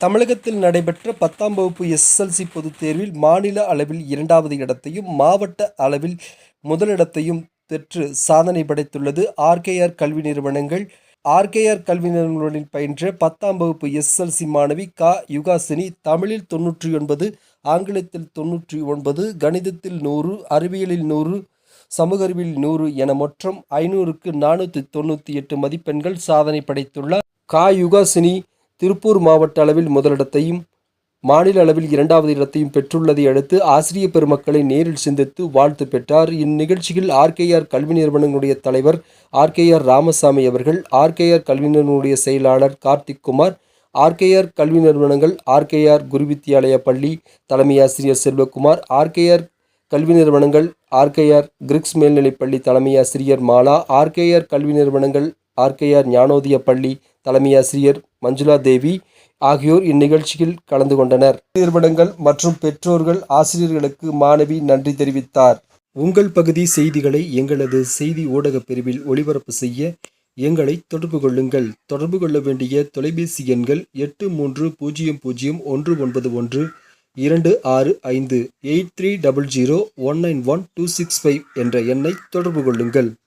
தமிழகத்தில் நடைபெற்ற பத்தாம் வகுப்பு எஸ்எல்சி பொதுத் தேர்வில் மாநில அளவில் இரண்டாவது இடத்தையும் மாவட்ட அளவில் முதலிடத்தையும் பெற்று சாதனை படைத்துள்ளது. ஆர்கேஆர் கல்வி நிறுவனங்கள். ஆர்கேஆர் கல்வி நிறுவனங்களில் பயின்ற பத்தாம் வகுப்பு எஸ்எல்சி மாணவி கா. யுகாசினி தமிழில் தொன்னூற்றி ஒன்பது ஆங்கிலத்தில் தொன்னூற்றி ஒன்பது கணிதத்தில் நூறு அறிவியலில் நூறு சமூக அறிவியல் நூறு என மொத்தம் ஐநூறுக்கு நானூற்றி தொண்ணூற்றி எட்டு மதிப்பெண்கள் சாதனை படைத்துள்ளார். கா. யுகாசினி திருப்பூர் மாவட்ட அளவில் முதலிடத்தையும் மாநில அளவில் இரண்டாவது இடத்தையும் பெற்றுள்ளதை அடுத்து ஆசிரிய பெருமக்களை நேரில் சிந்தித்து வாழ்த்து பெற்றார். இந்நிகழ்ச்சியில் ஆர்கேஆர் கல்வி நிறுவனங்களுடைய தலைவர் ஆர்கேஆர் ராமசாமி அவர்கள் ஆர்கேஆர் கல்வி நிறுவனங்களுடைய செயலாளர் கார்த்திக் குமார் ஆர்கேஆர் கல்வி நிறுவனங்கள் ஆர்கேஆர் குருவித்யாலய பள்ளி தலைமை ஆசிரியர் செல்வகுமார் ஆர்கேஆர் கல்வி நிறுவனங்கள் ஆர்கேஆர் கிரிக்ஸ் மேல்நிலைப்பள்ளி தலைமை ஆசிரியர் மாலா ஆர்கேஆர் கல்வி நிறுவனங்கள் ஆர்கேஆர் ஞானோதய பள்ளி தலைமையாசிரியர் மஞ்சுளா தேவி ஆகியோர் இந்நிகழ்ச்சியில் கலந்து கொண்டனர். நிறுவனங்கள் மற்றும் பெற்றோர்கள் ஆசிரியர்களுக்கு மாணவி நன்றி தெரிவித்தார். உங்கள் பகுதி செய்திகளை எங்களது செய்தி ஊடகப் பிரிவில் ஒளிபரப்பு செய்ய எங்களை தொடர்பு கொள்ளுங்கள். தொடர்பு கொள்ள வேண்டிய தொலைபேசி எண்கள் எட்டு மூன்று பூஜ்ஜியம் பூஜ்ஜியம் ஒன்று ஒன்பது ஒன்று இரண்டு ஆறு ஐந்து eight three double zero one nine one two six five என்ற எண்ணை தொடர்பு கொள்ளுங்கள்.